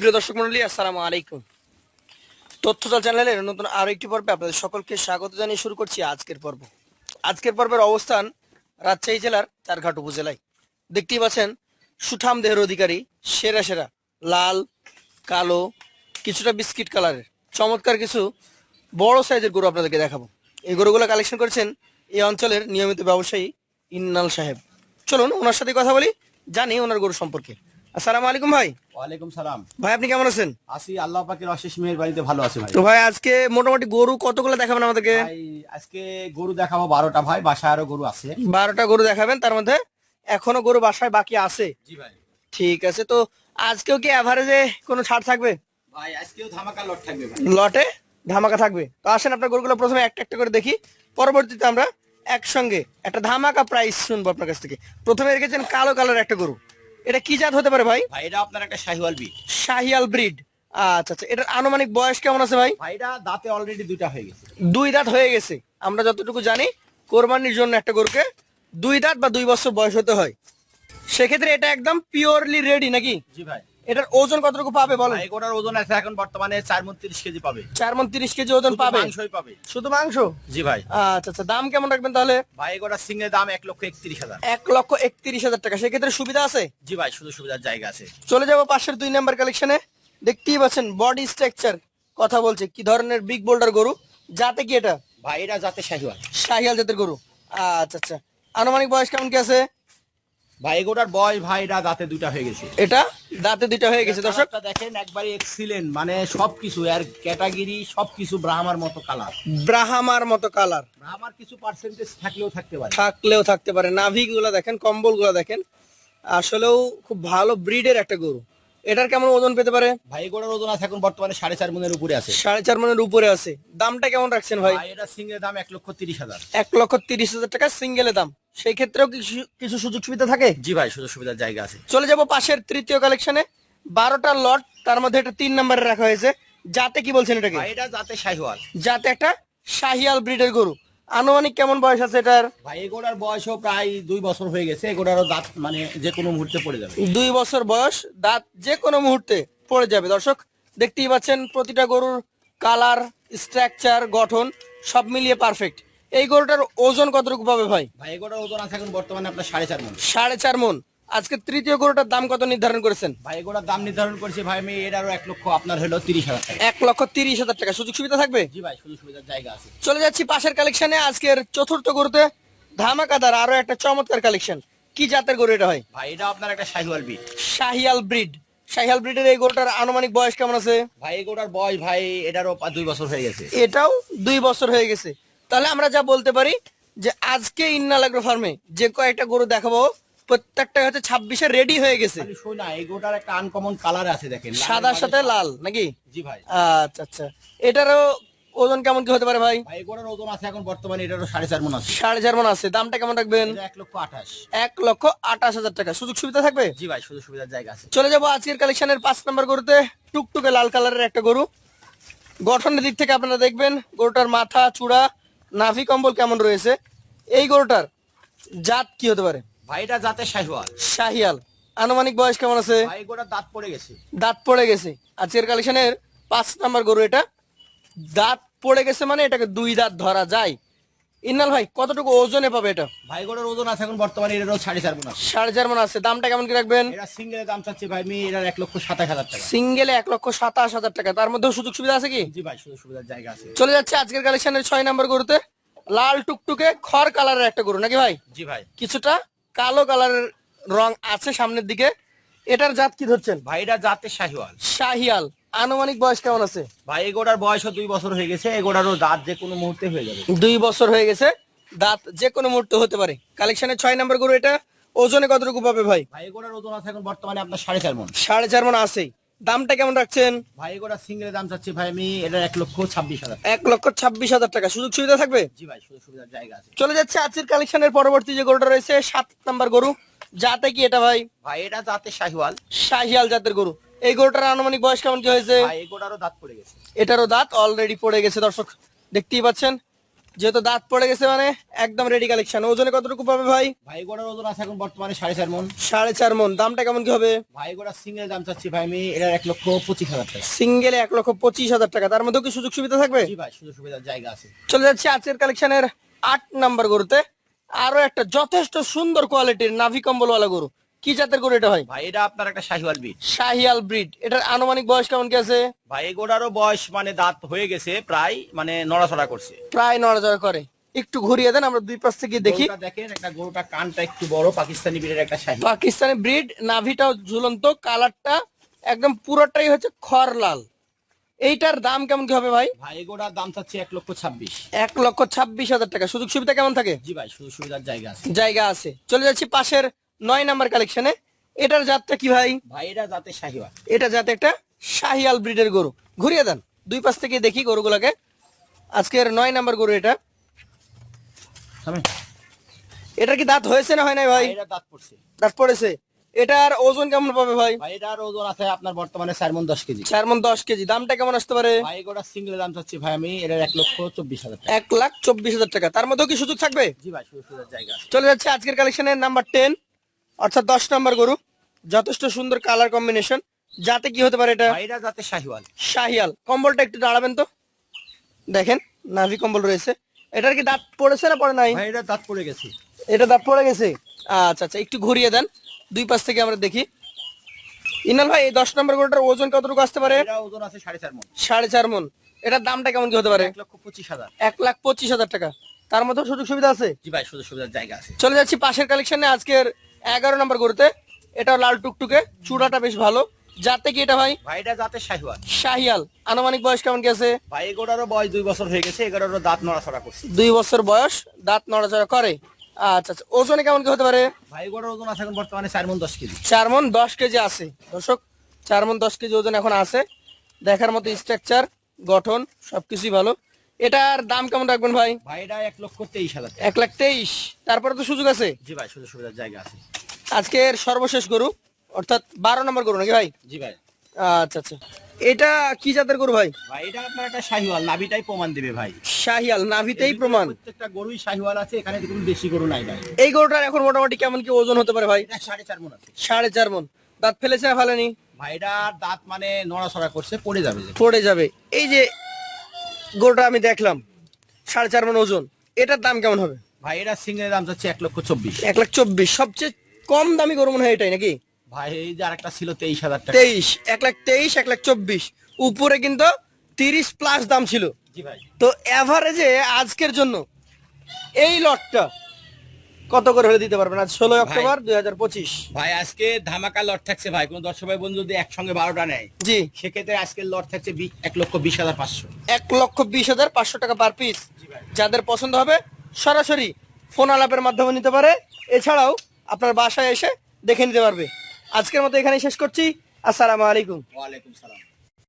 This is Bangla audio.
সুপ্রিয় দর্শক মন্ডলী আসসালামু আলাইকুম। তথ্যজাল চ্যানেলের নতুন আরও একটি পর্বে আপনাদের সকলকে স্বাগত জানিয়ে শুরু করছি আজকের পর্ব। আজকের পর্বের অবস্থান রাজশাহী জেলার চারঘাট উপজেলায়। দেখতেই পাচ্ছেন, সুঠাম দেহের অধিকারী, সেরা সেরা, লাল, কালো, কিছুটা বিস্কিট কালারের। চমৎকার কিছু বড় সাইজের গরু আপনাদেরকে দেখাবো। এই গরুগুলো কালেকশন করেছেন এই অঞ্চলের নিয়মিত ব্যবসায়ী ইন্নাল সাহেব। চলুন, ওনার সাথে কথা বলি, জানি ওনার গরু সম্পর্কে। আসসালামু আলাইকুম ভাই। ওয়ালাইকুম সালাম। ভাই আপনি কেমন আছেন? আসি আল্লাহ পাকের অশেষ মেয়ের বাড়িতে ভালো আছে ভাই। তো ভাই আজকে মোটামুটি গরু কতগুলো দেখাবেন আমাদেরকে? ভাই আজকে গরু দেখাবো বারোটা ভাই বাসায় আরও গরু আছে। বারোটা গরু দেখাবেন তার মধ্যে এখনও গরু বাসায় বাকি আছে? জি ভাই। ঠিক আছে তো আজকেও কি অ্যাভারেজে কোনো ছাড় থাকবে? ভাই আজকেও ধামাকা লট থাকবে ভাই। লটে ধামাকা থাকবে। তো আসেন আপনার গরুগুলো প্রথমে একটা একটা করে দেখি। পরবর্তীতে আমরা একসঙ্গে একটা ধামাকা প্রাইস শুনব আপনার কাছ থেকে। প্রথমে রেখেছেন কালো কালার একটা গরু। এটা কি জাত হতে পারে ভাই? ভাই এটা আপনার একটা শাহিওয়াল ব্রিড শাহিয়াল ব্রিড আচ্ছা আচ্ছা এটার আনুমানিক বয়স কেমন আছে ভাই? ভাইটা দাঁতে অলরেডি দুইটা হয়ে গেছে। দুই দাঁত হয়ে গেছে। আমরা যতটুকু জানি কোরবানির জন্য একটা গরুকে দুই দাঁত বা দুই বছর বয়স হতে হয়। সেক্ষেত্রে এটা একদম পিওরলি রেডি নাকি? জি ভাই। এটার ওজন কতটুকু পাবে বলেন? ওজন আছে এখন বর্তমানে চার মন তিরিশ কেজি পাবে। চার মন তিরিশ কেজি ওজন পাবে? মাংসই পাবে। শুধু মাংস? জি ভাই। আচ্ছা আচ্ছা দাম কেমন রাখবেন তাহলে? ভাই গোটা সিংহের দাম এক লক্ষ একত্রিশ হাজার। এক লক্ষ একত্রিশ হাজার টাকা। সেক্ষেত্রে সুবিধা আছে? জি ভাই শুধু সুবিধার জায়গা আছে। চলে যাব পাশের দুই নাম্বার কালেকশনে দেখতেই পাচ্ছেন বডি স্ট্রাকচার কথা বলছে কি ধরনের বিগ বোল্ডার গরু? যাতে কি এটা? ভাই এটা যাতে শাহিওয়াল। শাহিয়াল জাতের গরু। আচ্ছা আচ্ছা। আনুমানিক বয়স কেমন কি আছে? ভাই গোটার বয়স ভাই এটা দাঁতে দুইটা হয়ে গেছে। এটা দাঁতে দুইটা হয়ে গেছে দর্শক। দেখেন একবারে এক্সিলেন্ট মানে সবকিছু এর ক্যাটাগরি সবকিছু ব্রাহ্মার মতো কালার ব্রাহামার মতো কালার ব্রাহ্মার কিছু পার্সেন্টেজ থাকলেও থাকতে পারে। থাকলেও থাকতে পারে। নাভি গুলো দেখেন কম্বলগুলো দেখেন আসলেও খুব ভালো ব্রিডের একটা গরু। এটার কেমন ওজন পেতে পারে? ভাই গোড়ার ওজন আছে এখন বর্তমানে সাড়ে চার মনের উপরে আছে। সাড়ে চার মনের উপরে আছে। দামটা কেমন রাখছেন ভাই? এটা সিংহের দাম এক লক্ষ তিরিশ হাজার। এক লক্ষ তিরিশ হাজার টাকা সিঙ্গেলের দাম। সেই ক্ষেত্রেও কিছু কিছু সুযোগ সুবিধা থাকে? জি ভাই সুযোগ সুবিধার জায়গা আছে। চলে যাব পাশের তৃতীয় কালেকশনে বারোটা লট তার মধ্যে এটা তিন নম্বরে রাখা হয়েছে। যাতে কি বলছেন এটাকে? এটা যাতে শাহিওয়াল। যাতে একটা শাহিয়াল ব্রিডের গরু। আনুমানিক কেমন বয়স আছে এটার? ভাই এগোড়ার বয়সও প্রায় দুই বছর হয়ে গেছে। এগোড়ারও দাঁত মানে যে কোনো মুহূর্তে পড়ে যাবে। দুই বছর বয়স দাঁত যে কোনো মুহূর্তে পড়ে যাবে। দর্শক দেখতেই পাচ্ছেন প্রতিটা গরুর কালার স্ট্রাকচার গঠন সব মিলিয়ে পারফেক্ট এই গরুটার ওজন কতটুকু পাবে ভাই? ভাই এগোড়ার ওজন আছে এখন বর্তমানে আপনার সাড়ে চার মন। সাড়ে চার মন। আজকে তৃতীয় গরুটার দাম কত নির্ধারণ করেছেন? ভাই এগোড়ার দাম নির্ধারণ করেছি ভাই আমি এটারও এক লক্ষ আপনার হলো তিরিশ হাজার টাকা। এক লক্ষ তিরিশ হাজার টাকা। সুযোগ সুবিধা থাকবে? জি ভাই সুযোগ সুবিধার জায়গা আছে। চলে যাচ্ছি পাশের কালেকশনে। আজকের চতুর্থ গরুতে ধামাকাদার আরও একটা চমৎকার কালেকশন। কি জাতের গরু এটা হয় ভাই এটা আপনার একটা শাহিওয়াল ব্রিড। শাহিয়াল ব্রিড। শাহিয়াল ব্রিডের এই গরুটার আনুমানিক বয়স কেমন আছে? ভাই এগোড়ার বয়স ভাই এটারও দুই বছর হয়ে গেছে। এটাও দুই বছর হয়ে গেছে। তাহলে আমরা যা বলতে পারি যে আজকে ইন্নালাগ্রো ফার্মে যে কয়েকটা গরু দেখাবো প্রত্যেকটা হচ্ছে ছাব্বিশে রেডি হয়ে গেছে। একটা আনকমন কালার আছে দেখেন সাদার সাথে সাদা। লাল নাকি? জি ভাই। আচ্ছা আচ্ছা। এটারও ওজন কেমন কি হতে পারে ভাই? ওজন আছে এখন বর্তমানে এটারও সাড়ে চার মন আছে। সাড়ে চার মন আছে। দামটা কেমন রাখবেন? এক লক্ষ আঠাশ। এক লক্ষ আঠাশ হাজার টাকা। সুযোগ সুবিধা থাকবে? জি ভাই সুযোগ সুবিধার জায়গা আছে। চলে যাব আজকের কালেকশনের পাঁচ নম্বর গরুতে। টুকটুকে লাল কালারের একটা গরু। গঠনের দিক থেকে আপনারা দেখবেন গরুটার মাথা চূড়া নাভি কম্বল কেমন রয়েছে? এই গরুটার জাত কি হতে পারে? ভাইটা জাতে শাহিয়াল শাহিওয়াল। শাহিয়াল। আনুমানিক বয়স কেমন আছে? ভাই গোটা দাঁত পড়ে গেছে। দাঁত পড়ে গেছে। আজকের কালেকশনের পাঁচ নাম্বার গরু এটা। দাঁত পড়ে গেছে মানে এটাকে দুই দাঁত ধরা যায়। ইন্নাল ভাই কতটুকু ওজনে পাবে এটা? ভাই গোটার ওজন আছে এখন বর্তমানে এটারও সাড়ে চার মন আছে। সাড়ে চার মন আছে। দামটা কেমন কি রাখবেন? এটা সিঙ্গেলের দাম চাচ্ছি ভাই আমি এটার এক লক্ষ সাতাশ হাজার টাকা। সিঙ্গেলে এক লক্ষ সাতাশ হাজার টাকা। তার মধ্যে সুযোগ সুবিধা আছে কি? জি ভাই সুযোগ সুবিধার জায়গা আছে। চলে যাচ্ছে আজকের কালেকশনের ছয় নম্বর গরুতে। লাল টুকটুকে খড় কালারের একটা গরু নাকি ভাই? জি ভাই। কিছুটা কালো কালারের রং আছে সামনের দিকে। এটার জাত কি ধরছেন? ভাই এটা জাতে শাহিওয়াল। শাহিয়াল। আনুমানিক বয়স কেমন আছে? ভাই এগোটার বয়সও দুই বছর হয়ে গেছে এগোটারও দাঁত যে কোনো মুহূর্তে হয়ে যাবে। দুই বছর হয়ে গেছে দাঁত যে কোনো মুহূর্তে হতে পারে। কালেকশনের ছয় নম্বর গরু এটা ওজনে কতটুকু পাবে ভাই? ভাই এগোটার ওজন আছে এখন বর্তমানে আপনার সাড়ে চার মন। সাড়ে চার মন আছে। দামটা কেমন রাখছেন? ভাই এগোটার সিঙ্গেলের দাম চাচ্ছি ভাই আমি এটা এক লক্ষ ছাব্বিশ হাজার। এক লক্ষ ছাব্বিশ হাজার টাকা। সুযোগ সুবিধা থাকবে? জি ভাই সুযোগ সুবিধার জায়গা আছে। চলে যাচ্ছে আজকের কালেকশনের পরবর্তী যে গরুটা রয়েছে সাত নম্বর গরু। যাতে কি এটা ভাই? ভাই এটা জাতে শাহিওয়াল। শাহিয়াল জাতের গরু। এই গরুটার আনুমানিক বয়স কেমন কি হয়েছে? দাঁত পড়ে গেছে। এটারও দাঁত অলরেডি পড়ে গেছে দর্শক দেখতেই পাচ্ছেন। যেহেতু দাঁত পড়ে গেছে মানে একদম রেডি কালেকশন ওজনে কতটুকু পাবে ভাই? ভাই গোড়ার ওজন আছে এখন বর্তমানে সাড়ে চার মন। সাড়ে চার মন। দামটা কেমন কি হবে? ভাই গোড়ার সিঙ্গেল দাম চাচ্ছি ভাই আমি এটার এক লক্ষ পঁচিশ হাজার টাকা। সিঙ্গেলে এক লক্ষ পঁচিশ হাজার টাকা। তার মধ্যে কি সুযোগ সুবিধা থাকবে? জি ভাই সুযোগ সুবিধার জায়গা আছে। চলে যাচ্ছে আজকের কালেকশনের আট নাম্বার গরুতে। আরও একটা যথেষ্ট সুন্দর কোয়ালিটির নাভি কম্বলওয়ালা গরু। কি জাতের গরু এটা ভাই? ভাই এটা আপনার একটা শাহিওয়াল ব্রিড। শাহিয়াল ব্রিড। এটার আনুমানিক বয়স কেমন কি আছে? ভাই গোড়ারও বয়স মানে দাঁত হয়ে গেছে প্রায় মানে নড়াচড়া করছে। প্রায় নড়াচড়া করে। একটু ঘুরিয়ে দেন আমরা দুই পাশ থেকে দেখি। গরুটা দেখেন একটা গরুটা কানটা একটু বড় পাকিস্তানি বিটের একটা শাহি পাকিস্তানি ব্রিড নাভিটাও ঝুলন্ত কালারটা একদম পুরোটাই হচ্ছে খড় লাল। এইটার দাম কেমন কি হবে ভাই? ভাই গোড়ার দাম চাচ্ছি এক লক্ষ ছাব্বিশ। এক লক্ষ ছাব্বিশ হাজার টাকা। সুযোগ সুবিধা কেমন থাকে? জি ভাই সুযোগ সুবিধার জায়গা আছে। জায়গা আছে। চলে যাচ্ছি পাশের নয় নাম্বার কালেকশনে এটার জাতটা কি ভাই? ভাই এটা যাতে শাহিওয়াল। এটা যাতে একটা শাহিয়াল ব্রিডের গরু। ঘুরিয়ে দেন। দুই পাশ থেকে দেখি গরুগুলোকে। আজকের নয় নাম্বার গরু এটা। এটার কি দাঁত হয়েছে না হয় নাই ভাই? এটা দাঁত পড়ছে। দাঁত পড়েছে। এটার ওজন কেমন পাবে ভাই? ভাই এটার ওজন আছে আপনার বর্তমানে চার মন দশ কেজি। চার মন দশ কেজি। দামটা কেমন আসতে পারে? ভাই গোড়ার সিঙ্গেল দাম চাচ্ছি ভাই আমি। এটার এক লক্ষ চব্বিশ হাজার টাকা। এক লাখ চব্বিশ হাজার টাকা। তার মধ্যেও কি সুযোগ থাকবে? জি ভাই সুযোগ জায়গা আছে। চলে যাচ্ছে আজকের কালেকশনের নাম্বার টেন অর্থাৎ দশ নাম্বার গরু। যথেষ্ট সুন্দর কালার কম্বিনেশন যাতে কি হতে পারে এটা? যাতে শাহিওয়াল। শাহিয়াল কম্বলটা একটু দাঁড়াবেন তো। দেখেন নাভি কম্বল রয়েছে। এটার কি দাঁত পড়েছে না পড়ে নাই? এটা দাঁত পড়ে গেছে। এটা দাঁত পড়ে গেছে? আচ্ছা আচ্ছা একটু ঘুরিয়ে দেন। দুই পাশ থেকে আমরা দেখি। ইনাল ভাই এই দশ নম্বর গরুটার ওজন কতটুকু আসতে পারে? ওজন আছে সাড়ে চার মন। সাড়ে চার মন। এটার দামটা কেমন কি হতে পারে? এক লক্ষ পঁচিশ হাজার। এক লাখ পঁচিশ হাজার টাকা। তার মধ্যে সুযোগ সুবিধা আছে? জি ভাই সুযোগ সুবিধার জায়গা আছে। চলে যাচ্ছি পাশের কালেকশনে আজকের এগারো নম্বর গরুতে। এটা লাল টুকটুকে চূড়াটা বেশ ভালো। যাতে কি এটা ভাই? ভাইটা যাতে শাহিওয়াল। শাহিয়াল। আনুমানিক বয়স কেমন কি আছে? ভাই এগারোটারও বয়স দুই বছর হয়ে গেছে এগারোটারও দাঁত নড়াচড়া করছে। দুই বছর বয়স দাঁত নড়াচড়া করে। আচ্ছা আচ্ছা ওজনে কেমন কি হতে পারে? ভাই ওজন আছে এখন বর্তমানে চার মন দশ কেজি। চার মন দশ কেজি আছে। দর্শক চার মন দশ কেজি ওজন এখন আছে। দেখার মতো স্ট্রাকচার গঠন সবকিছুই ভালো। এটার দাম কেমন রাখবেন ভাই? ভাই এটা এক লক্ষ তেইশ হাজার এক লাখ তেইশ। তারপরে তো সুযোগ আছে? জি ভাই সুযোগ সুবিধার জায়গা আছে। আজকের সর্বশেষ গরু অর্থাৎ বারো নম্বর গরু নাকি ভাই? জি ভাই। আচ্ছা আচ্ছা। এটা কি জাতের গরু ভাই? ভাই এটা আপনার একটা শাহিওয়াল নাভিটাই প্রমাণ দেবে ভাই। শাহিয়াল নাভিতেই প্রমাণ। প্রত্যেকটা গরুই শাহিওয়াল আছে এখানে কোনো দেশি গরু নাই ভাই। এই গরুটার এখন মোটামুটি কেমন কি ওজন হতে পারে ভাই? সাড়ে চার মন আছে। সাড়ে চার মন। দাঁত ফেলেছে ফেলেনি? ভাই এটা দাঁত মানে নড়াচড়া করছে পড়ে যাবে। পড়ে যাবে। এই যে গরুটা আমি দেখলাম সাড়ে চার মন ওজন। এটার দাম কেমন হবে? ভাই এটা সিঙ্গেল দাম যাচ্ছে এক লক্ষ চব্বিশ। এক লাখ চব্বিশ। সবচেয়ে কম দামি গরু মনে হয় এটাই নাকি? ভাই এই যে আরেকটা ছিল তেইশ হাজার টাকা। তেইশ এক লাখ তেইশ এক লাখ চব্বিশ। উপরে কিন্তু তিরিশ প্লাস দাম ছিল। তো এভারেজে আজকের জন্য এই লটটা কত করে হলে দিতে পারবেন? আজ ষোলোই অক্টোবর দুই হাজার পঁচিশ। ভাই আজকে ধামাকা লট থাকছে ভাই। কোন দর্শক ভাই বন্ধু যদি একসঙ্গে বারোটা নেয় জি। সেক্ষেত্রে আজকের লট থাকছে এক লক্ষ বিশ হাজার পাঁচশো। এক লক্ষ বিশ হাজার পাঁচশো টাকা পার পিস যাদের পছন্দ হবে সরাসরি ফোন আলাপের মাধ্যমে নিতে পারে। এছাড়াও আপনার বাসায় এসে দেখে নিতে পারবে। আজকের মতো এখানে শেষ করছি। আসসালামু আলাইকুম। ওয়ালাইকুম সালাম।